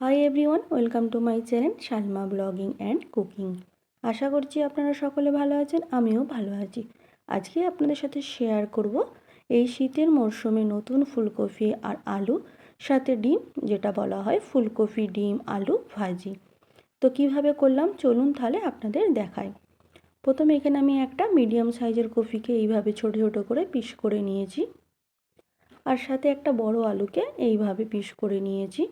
Hi everyone welcome to my channel Salma blogging and cooking আশা করছি আপনারা সকলে ভালো আছেন, আমিও ভালো আছি। আজকে আপনাদের সাথে শেয়ার করব এই শীতের মরশুমে নতুন ফুলকপি আর আলু, সাথে ডিম, যেটা বলা হয় ফুলকপি, ডিম, আলু, ভাজি। তো কীভাবে করলাম? চলুন তাহলে আপনাদের দেখাই। প্রথমে এখানে আমি একটা মিডিয়াম সাইজের কফিকে এইভাবে ছোট ছোট করে পিস করে নিয়েছি। আর সাথে একটা বড় আলুকে এইভাবে পিস করে নিয়েছি।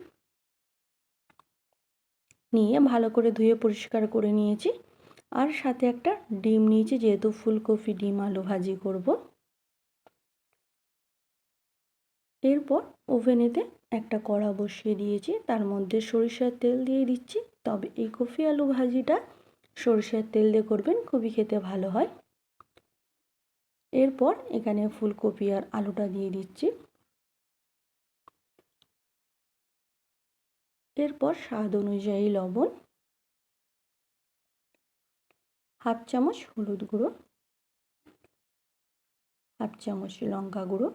নিয়ে ভালো করে ধুয়ে পরিষ্কার করে নিয়েছি। আর সাথে একটা ডিম নিয়েছি, যেহেতু ফুলকপি, ডিম, আলু ভাজি করব। এরপর ওভেনেতে একটা কড়া বসিয়ে দিয়েছি, তার মধ্যে সরিষার তেল দিয়ে দিচ্ছি। তবে এই কফি আলু ভাজিটা সরিষার তেল দিয়ে করবেন, খুবই খেতে ভালো হয়। এরপর এখানে ফুলকপি আর আলুটা দিয়ে দিচ্ছি। এরপর স্বাদ অনুযায়ী লবণ, হাফ চামচ হলুদ গুঁড়ো, হাফ চামচ লঙ্কা গুঁড়ো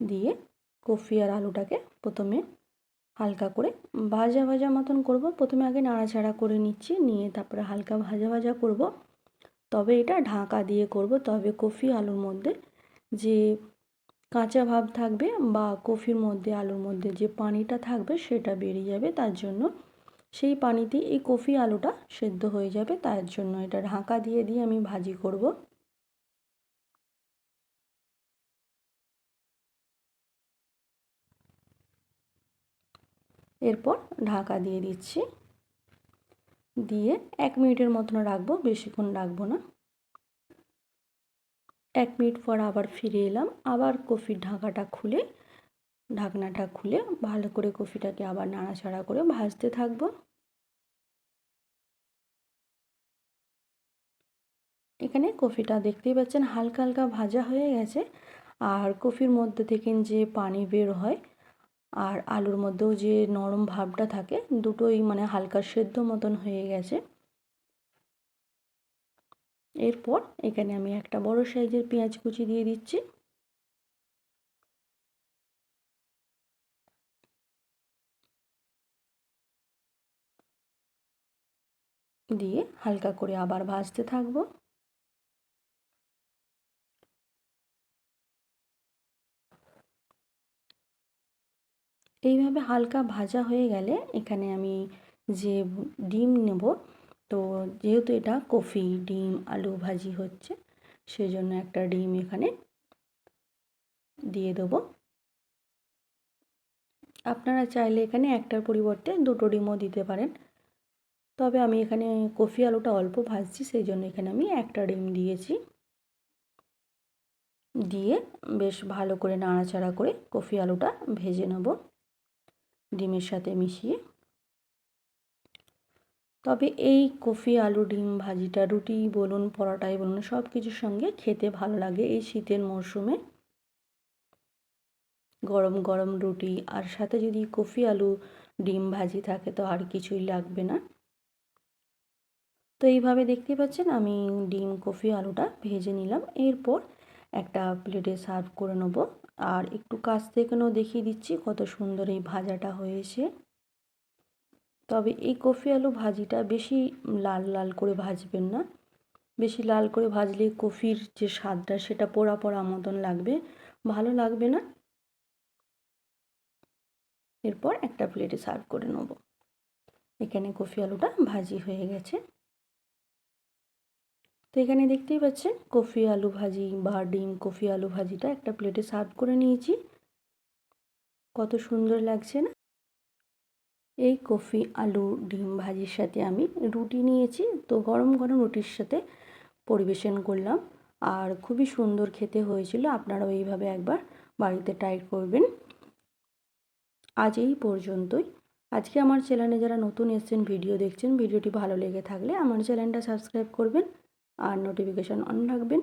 দিয়ে কফি আর আলুটাকে প্রথমে হালকা করে ভাজা ভাজা মতন করব। প্রথমে আগে নাড়াচাড়া করে নিচ্ছি, নিয়ে তারপরে হালকা ভাজা ভাজা করব। তবে এটা ঢাকা দিয়ে করব। তবে কফি আলুর মধ্যে যে কাঁচা ভাব থাকবে বা কফির মধ্যে, আলুর মধ্যে যে পানিটা থাকবে সেটা বেরিয়ে যাবে, তার জন্য সেই পানিতে এই কফি আলুটা সেদ্ধ হয়ে যাবে। তার জন্য এটা ঢাকা দিয়ে দিয়ে আমি ভাজি করব। এরপর ঢাকা দিয়ে দিচ্ছি। দিয়ে এক মিনিটের মতন রাখব, বেশিক্ষণ রাখব না। এক মিনিট পর আবার ফিরে এলাম। আবার কফির ঢাকাটা খুলে, ঢাকনাটা খুলে ভালো করে কফিটাকে আবার নাড়াচাড়া করে ভাজতে থাকব। এখানে কফিটা দেখতেই পাচ্ছেন হালকা হালকা ভাজা হয়ে গেছে। আর কফির মধ্যে থেকে যে পানি বের হয় আর আলুর মধ্যেও যে নরম ভাবটা থাকে, দুটোই মানে হালকা সেদ্ধ মতন হয়ে গেছে। এরপর এখানে আমি একটা বড় সাইজের পেঁয়াজ কুচি দিয়ে দিচ্ছি। দিয়ে হালকা করে আবার ভাজতে থাকব। এইভাবে হালকা ভাজা হয়ে গেলে এখানে আমি যে ডিম নেব তো যেহেতু এটা কফি, ডিম, আলু ভাজি হচ্ছে, সেজন্য একটা ডিম এখানে দিয়ে দেবো। আপনারা চাইলে এখানে একটার পরিবর্তে দুটো ডিমও দিতে পারেন। তবে আমি এখানে কফি আলুটা অল্প ভাজছি সেই জন্য এখানে আমি একটা ডিম দিয়েছি। দিয়ে বেশ ভালো করে নাড়াচাড়া করে কফি আলুটা ভেজে নেব। ডিমের সাথে মিশিয়ে। তবে এই কফি, আলু, ডিম, ভাজিটা, রুটি বলুন, পরোটাই বলুন সব কিছুর সঙ্গে খেতে ভালো লাগে এই শীতের মরশুমে। গরম গরম রুটি আর সাথে যদি কফি, আলু, ডিম, ভাজি থাকে তো আর কিছুই লাগবে না। তো এইভাবে দেখতে পাচ্ছেন আমি ডিম, কফি, আলুটা ভেজে নিলাম। এরপর একটা প্লেটে সার্ভ করে নেব। আর একটু কাছ থেকেও দেখিয়ে দিচ্ছি কত সুন্দর এই ভাজাটা হয়েছে। তবে এই কফি আলু ভাজিটা বেশি লাল লাল করে ভাজবেন না। বেশি লাল করে ভাজলে কফির যে স্বাদটা, সেটা পোড়া পোড়া মতন লাগবে। ভালো লাগবে না? এরপর একটা প্লেটে সার্ভ করে নেব। এখানে কফি আলুটা ভাজি হয়ে গেছে। তো এখানে দেখতেই পাচ্ছেন, কফি আলু ভাজি বা ডিম কফি আলু ভাজিটা একটা প্লেটে সার্ভ করে নিয়েছি। কত সুন্দর লাগছে না? এই কফি, আলু, ডিম ভাজির সাথে আমি রুটি নিয়েছি। তো গরম গরম রুটির সাথে পরিবেশন করলাম। আর খুবই সুন্দর খেতে হয়েছিল। আপনারাও এইভাবে একবার বাড়িতে ট্রাই করবেন। আজ এই পর্যন্তই। আজকে আমার চ্যানেলে যারা নতুন এসছেন ভিডিও দেখছেন ভিডিওটি ভালো লেগে থাকলে আমার চ্যানেলটা সাবস্ক্রাইব করবেন আর নোটিফিকেশান অন রাখবেন।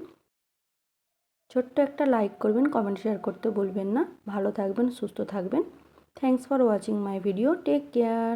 ছোট্ট একটা লাইক করবেন কমেন্ট শেয়ার করতে বলবেন না। ভালো থাকবেন, সুস্থ থাকবেন। Thanks for watching my video take care